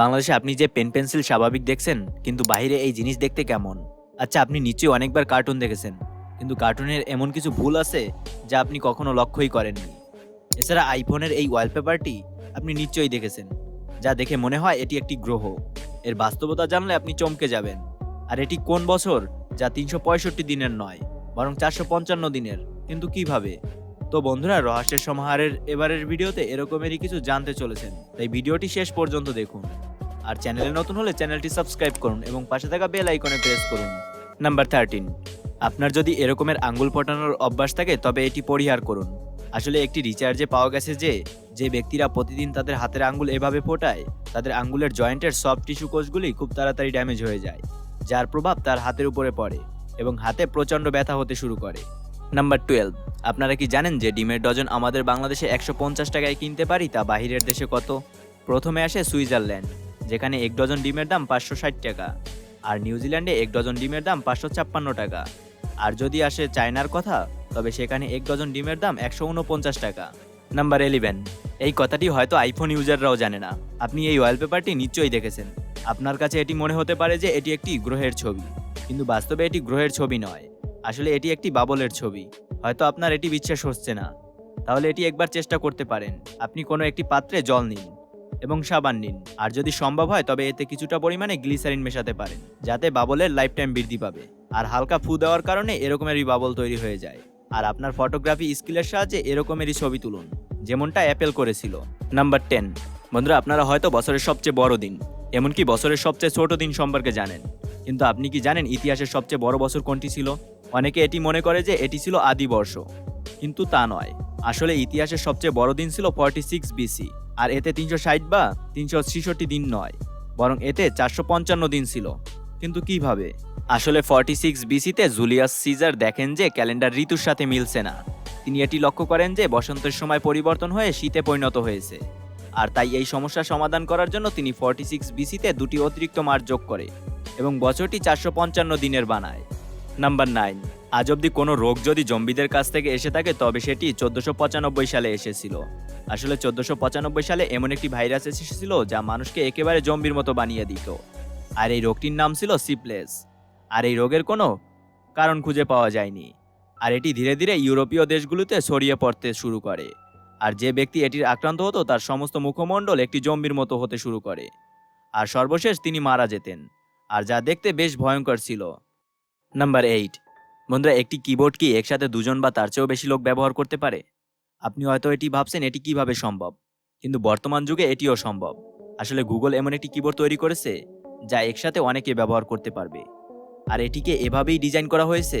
বাংলাদেশে আপনি যে পেন পেন্সিল স্বাভাবিক দেখছেন, কিন্তু বাইরে এই জিনিস দেখতে কেমন? আচ্ছা আপনি নিশ্চয়ই অনেকবার কার্টুন দেখেছেন, কিন্তু কার্টুনের এমন কিছু ভুল আছে যা আপনি কখনো লক্ষ্যই করেননি? এছাড়া আইফোনের এই ওয়ালপেপারটি আপনি নিশ্চয়ই দেখেছেন, যা দেখে মনে হয় এটি একটি গ্রহ। এর বাস্তবতা জানলে আপনি চমকে যাবেন। আর এটি কোন বছর? যা তিনশো পঁয়ষট্টি দিনের নয়, বরং চারশো পঞ্চান্ন দিনের। কিন্তু কীভাবে? তো বন্ধুরা, রহস্যের সমাহারের এবারের ভিডিওতে এরকমেরই কিছু জানতে চলেছেন। তাই ভিডিওটি শেষ পর্যন্ত দেখুন। আর চ্যানেলে নতুন হলে চ্যানেলটি সাবস্ক্রাইব করুন এবং পাশে থাকা বেল আইকনে প্রেস করুন। Number thirteen. আপনার যদি এরকমের আঙ্গুল ফোটানোর অভ্যাস থাকে, তবে এটি পরিহার করুন। আসলে একটি রিচার্জে পাওয়া গেছে যে যে ব্যক্তিরা প্রতিদিন তাদের হাতের আঙ্গুল এভাবে ফোটায়, তাদের আঙ্গুলের জয়েন্টের সফট টিস্যু কোষগুলি খুব তাড়াতাড়ি ড্যামেজ হয়ে যায়, যার প্রভাব তার হাতের উপরে পড়ে এবং হাতে প্রচণ্ড ব্যথা হতে শুরু করে। নাম্বার টুয়েলভ আপনারা কি জানেন যে ডিমের ডজন আমাদের বাংলাদেশে একশো পঞ্চাশ টাকায় কিনতে পারি, তা বাহিরের দেশে কত? প্রথমে আসে সুইজারল্যান্ড, যেখানে এক ডজন ডিমের দাম পাঁচশো ষাট টাকা, আর নিউজিল্যান্ডে এক ডজন ডিমের দাম পাঁচশো ছাপ্পান্ন টাকা। আর যদি আসে চায়নার কথা, তবে সেখানে এক ডজন ডিমের দাম একশো উনপঞ্চাশ টাকা। নাম্বার ইলেভেন এই কথাটি হয়তো আইফোন ইউজাররাও জানে না। আপনি এই ওয়ালপেপারটি নিশ্চয়ই দেখেছেন। আপনার কাছে এটি মনে হতে পারে যে এটি একটি গ্রহের ছবি। কিন্তু বাস্তবে এটি গ্রহের ছবি নয়। আসলে এটি একটি বাবলের ছবি। হয়তো আপনার এটি বিশ্বাস হচ্ছে না। তাহলে এটি একবার চেষ্টা করতে পারেন। আপনি কোনো একটি পাত্রে জল নিন এবং সাবান নিন। আর যদি সম্ভব হয়, তবে এতে কিছুটা পরিমাণে গ্লিসারিন মেশাতে পারেন, যাতে বাবলের লাইফ টাইম বৃদ্ধি পাবে। আর হালকা ফু দেওয়ার কারণে এরকমেরই বাবল তৈরি হয়ে যায়। আর আপনার ফটোগ্রাফি স্কিলের সাহায্যে এরকমেরই ছবি তুলুন, যেমনটা অ্যাপেল করেছিল। Number ten. বন্ধুরা, আপনারা হয়তো বছরের সবচেয়ে বড় দিন, এমনকি বছরের সবচেয়ে ছোট দিন সম্পর্কে জানেন। কিন্তু আপনি কি জানেন ইতিহাসের সবচেয়ে বড় বছর কোনটি ছিল? অনেকে এটি মনে করে যে এটি ছিল আদি বর্ষ, কিন্তু তা নয়। আসলে ইতিহাসের সবচেয়ে বড় দিন ছিল ফর্টি সিক্স বিসি আর এতে তিনশো ষাট বা তিনশো ছেষট্টি দিন নয়, বরং এতে চারশো পঞ্চান্ন দিন ছিল। কিন্তু কীভাবে? আসলে ফর্টি সিক্স বিসিতে জুলিয়াস সিজার দেখেন যে ক্যালেন্ডার ঋতুর সাথে মিলছে না। তিনি এটি লক্ষ্য করেন যে বসন্তের সময় পরিবর্তন হয়ে শীতে পরিণত হয়েছে, আর তাই এই সমস্যার সমাধান করার জন্য তিনি ফর্টি সিক্স বিসিতে দুটি অতিরিক্ত মাস যোগ করে এবং বছরটি চারশো পঞ্চান্ন দিনের বানায়। নাম্বার নাইন আজ অবধি কোনো রোগ যদি জম্বিদের কাছ থেকে এসে থাকে, তবে সেটি চোদ্দোশো পঁচানব্বই সালে এসেছিল। আসলে চোদ্দোশো পঁচানব্বই সালে এমন একটি ভাইরাস এসেছিল, যা মানুষকে একেবারে জম্বির মতো বানিয়ে দিত। আর এই রোগটির নাম ছিল সিপ্লেস। আর এই রোগের কোনো কারণ খুঁজে পাওয়া যায়নি। আর এটি ধীরে ধীরে ইউরোপীয় দেশগুলোতে ছড়িয়ে পড়তে শুরু করে। আর যে ব্যক্তি এটির আক্রান্ত হতো, তার সমস্ত মুখমণ্ডল একটি জম্বির মতো হতে শুরু করে। আর সর্বশেষ তিনি মারা যেতেন। আর যা দেখতে বেশ ভয়ঙ্কর ছিল। নাম্বার এইট বন্ধুরা, একটি কিবোর্ড কি একসাথে দুজন বা তার চেয়েও বেশি লোক ব্যবহার করতে পারে? আপনি হয়তো এটি ভাবছেন, এটি কীভাবে সম্ভব? কিন্তু বর্তমান যুগে এটিও সম্ভব। আসলে গুগল এমন একটি কিবোর্ড তৈরি করেছে, যা একসাথে অনেকে ব্যবহার করতে পারবে। আর এটিকে এভাবেই ডিজাইন করা হয়েছে,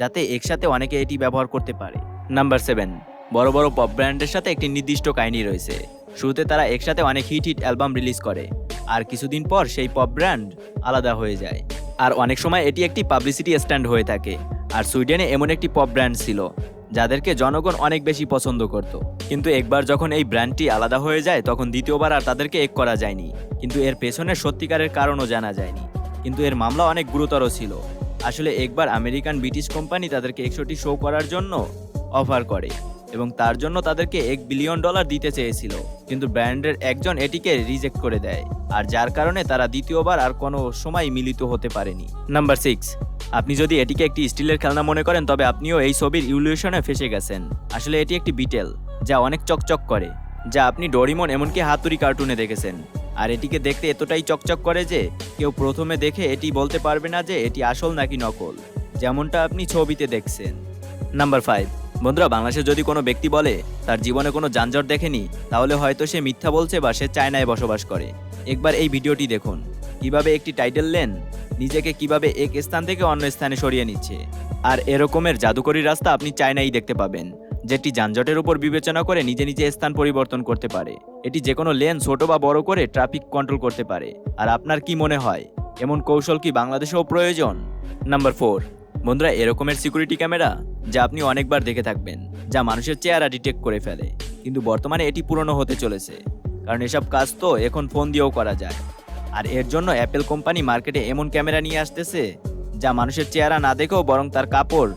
যাতে একসাথে অনেকে এটি ব্যবহার করতে পারে। নাম্বার সেভেন বড় বড় পপ ব্র্যান্ডের সাথে একটি নির্দিষ্ট কাহিনী রয়েছে। শুরুতে তারা একসাথে অনেক হিট হিট অ্যালবাম রিলিজ করে, আর কিছুদিন পর সেই পপ ব্র্যান্ড আলাদা হয়ে যায়। আর অনেক সময় এটি একটি পাবলিসিটি স্ট্যান্ড হয়ে থাকে। আর সুইডেনে এমন একটি পপ ব্র্যান্ড ছিল, যাদেরকে জনগণ অনেক বেশি পছন্দ করত। কিন্তু একবার যখন এই ব্র্যান্ডটি আলাদা হয়ে যায়, তখন দ্বিতীয়বার আর তাদেরকে এক করা যায়নি। কিন্তু এর পেছনে সত্যিকারের কারণও জানা যায়নি। কিন্তু এর মামলা অনেক গুরুতর ছিল। আসলে একবার আমেরিকান ব্রিটিশ কোম্পানি তাদেরকে একশোটি শো করার জন্য অফার করে। এবং তার জন্য তাদেরকে এক বিলিয়ন ডলার দিতে চেয়েছিল। কিন্তু ব্র্যান্ডের একজন এটিকে রিজেক্ট করে দেয়, আর যার কারণে তারা দ্বিতীয়বার আর কোনো সময় মিলিত হতে পারেনি। নাম্বার সিক্স, আপনি যদি এটিকে একটি স্টিলের খেলনা মনে করেন, তবে আপনিও এই ছবির ইউলিউশনে ফেসে গেছেন। আসলে এটি একটি বিটেল, যা অনেক চকচক করে, যা আপনি ডোরিমন এমনকি হাতুড়ি কার্টুনে দেখেছেন। আর এটিকে দেখতে এতটাই চকচক করে যে, কেউ প্রথমে দেখে এটি বলতে পারবে না যে এটি আসল নাকি নকল, যেমনটা আপনি ছবিতে দেখছেন। নাম্বার ফাইভ বন্ধুরা, বাংলাদেশে যদি কোনো ব্যক্তি বলে তার জীবনে কোনো যানজট দেখেনি, তাহলে হয়তো সে মিথ্যা বলছে বা সে চায়নায় বসবাস করে। একবার এই ভিডিওটি দেখুন। কীভাবে একটি টাইটেল লেন নিজেকে কীভাবে এক স্থান থেকে অন্য স্থানে সরিয়ে নিচ্ছে। আর এরকমের জাদুকরি রাস্তা আপনি চায়নাই দেখতে পাবেন, যেটি যানজটের উপর বিবেচনা করে নিজে নিজে স্থান পরিবর্তন করতে পারে। এটি যে কোনো লেন ছোট বা বড় করে ট্রাফিক কন্ট্রোল করতে পারে। আর আপনার কি মনে হয়? এমন কৌশল কি বাংলাদেশেও প্রয়োজন? নাম্বার ফোর বন্ধুরা, এরকমের সিকিউরিটি ক্যামেরা যা আপনি অনেকবার দেখে থাকবেন, যা মানুষের চেহারা ডিটেক্ট করে ফেলে। কিন্তু বর্তমানে এটি পুরনো হতে চলেছে। কারণ এসব কাজ তো এখন ফোন দিয়েও করা যায়। আর এর জন্য অ্যাপেল কোম্পানি মার্কেটে এমন ক্যামেরা নিয়ে আসতেছে, যা মানুষের চেহারা না দেখেও বরং তার কাপড়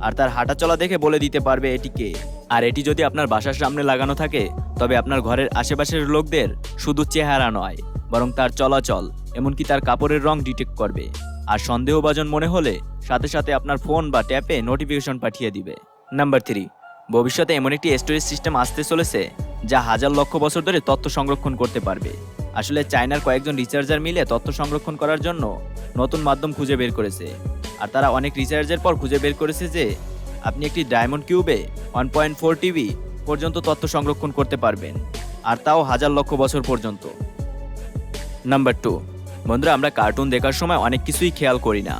আর তার হাঁটা চলা দেখে বলে দিতে পারবে এটিকে। আর এটি যদি আপনার বাসার সামনে লাগানো থাকে, তবে আপনার ঘরের আশেপাশের লোকদের শুধু চেহারা নয়, বরং তার চলাচল, এমনকি তার কাপড়ের রং ডিটেক্ট করবে। আর সন্দেহভাজন মনে হলে সাথে সাথে আপনার ফোন বা ট্যাপে নোটিফিকেশন পাঠিয়ে দিবে। নাম্বার থ্রি, ভবিষ্যতে এমন একটি স্টোরেজ সিস্টেম আসতে চলেছে যা হাজার লক্ষ বছর ধরে তথ্য সংরক্ষণ করতে পারবে। আসলে চায়নার কয়েকজন রিসার্চার মিলে তথ্য সংরক্ষণ করার জন্য নতুন মাধ্যম খুঁজে বের করেছে। আর তারা অনেক রিসার্চের পর খুঁজে বের করেছে যে আপনি একটি ডায়মন্ড কিউবে ওয়ান পয়েন্ট ফোর টিভি পর্যন্ত তথ্য সংরক্ষণ করতে পারবেন, আর তাও হাজার লক্ষ বছর পর্যন্ত। নাম্বার টু বন্ধুরা, আমরা কার্টুন দেখার সময় অনেক কিছুই খেয়াল করি না,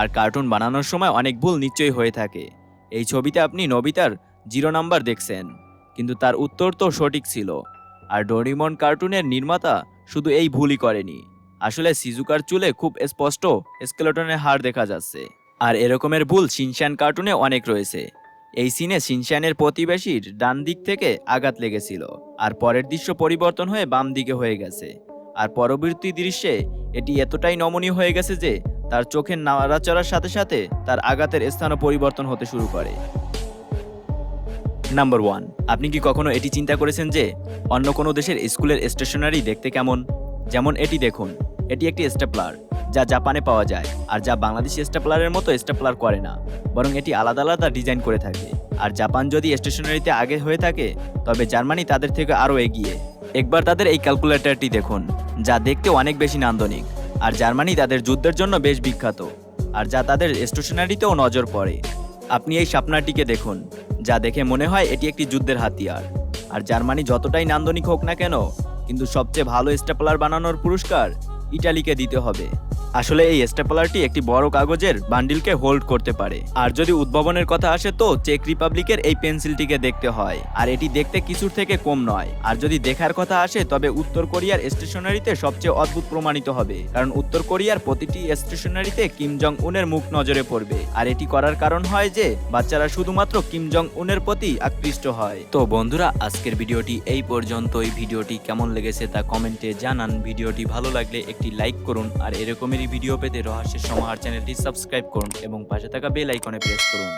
আর কার্টুন বানানোর সময় অনেক ভুল নিশ্চয়ই হয়ে থাকে। এই ছবিতে আপনি নবিতার জিরো নাম্বার দেখছেন, কিন্তু তার উত্তর তো সঠিক ছিল, আর ডোরিমন কার্টুনের নির্মাতা শুধু এই ভুলই করেনি। আসলে সিজুকার চুলে খুব স্পষ্ট স্কেলেটনের হাড় দেখা যাচ্ছে। আর এরকমের ভুল শিনশ্যান কার্টুনে অনেক রয়েছে। এই সিনে শিনশ্যানের প্রতিবেশীর ডান দিক থেকে আঘাত লেগেছিল, আর পরের দৃশ্য পরিবর্তন হয়ে বাম দিকে হয়ে গেছে, আর পরবর্তী দৃশ্যে এটি এতটাই নমনীয় হয়ে গেছে যে তার চোখের নাড়াচড়ার সাথে সাথে তার আঘাতের স্থানও পরিবর্তন হতে শুরু করে। নাম্বার ওয়ান আপনি কি কখনো এটি চিন্তা করেছেন যে অন্য কোনো দেশের স্কুলের স্টেশনারি দেখতে কেমন? যেমন এটি দেখুন, এটি একটি স্টেপলার, যা জাপানে পাওয়া যায় আর যা বাংলাদেশি স্টেপলারের মতো স্টেপলার করে না, বরং এটি আলাদা আলাদা ডিজাইন করে থাকে। আর জাপান যদি স্টেশনারিতে আগে হয়ে থাকে, তবে জার্মানি তাদের থেকে আরও এগিয়ে। একবার তাদের এই ক্যালকুলেটরটি দেখুন। যা দেখতে অনেক বেশি নান্দনিক। আর জার্মানি তাদের যুদ্ধের জন্য বেশ বিখ্যাত, আর যা তাদের স্টেশনারিতেও নজর পড়ে। আপনি এই স্বপ্নাটিকে দেখুন, যা দেখে মনে হয় এটি একটি যুদ্ধের হাতিয়ার। আর জার্মানি যতটাই নান্দনিক হোক না কেন, কিন্তু সবচেয়ে ভালো স্টেপলার বানানোর পুরস্কার ইটালিকে দিতে হবে। আসলে এই স্টেপলারটি একটি বড় কাগজের বান্ডিলকে হোল্ড করতে পারে। আর যদি উদ্ভাবনের কথা আসে তো চেক রিপাবলিকের এই পেন্সিলটিকে দেখতে হয়। আর এটি দেখতে কিছুর থেকে কম নয়। আর যদি দেখার কথা আসে, তবে উত্তর কোরিয়ার স্টেশনারিতে সবচেয়ে অদ্ভুত প্রমাণিত হবে। কারণ উত্তর কোরিয়ার প্রতিটি স্টেশনারিতে কিম জং উনের মুখ নজরে পড়বে। আর এটি করার কারণ হয় যে, বাচ্চারা শুধুমাত্র কিম জং উনের প্রতি আকৃষ্ট হয়। তো বন্ধুরা, আজকের ভিডিওটি এই পর্যন্তই। ভিডিওটি কেমন লেগেছে তা কমেন্টে জানান। ভিডিওটি ভালো লাগলে একটি লাইক করুন। আর এরকমেরই ভিডিও পেতে রহস্যের সমাহার চ্যানেলটি সাবস্ক্রাইব করুন এবং পাশে থাকা বেল আইকনে প্রেস করুন।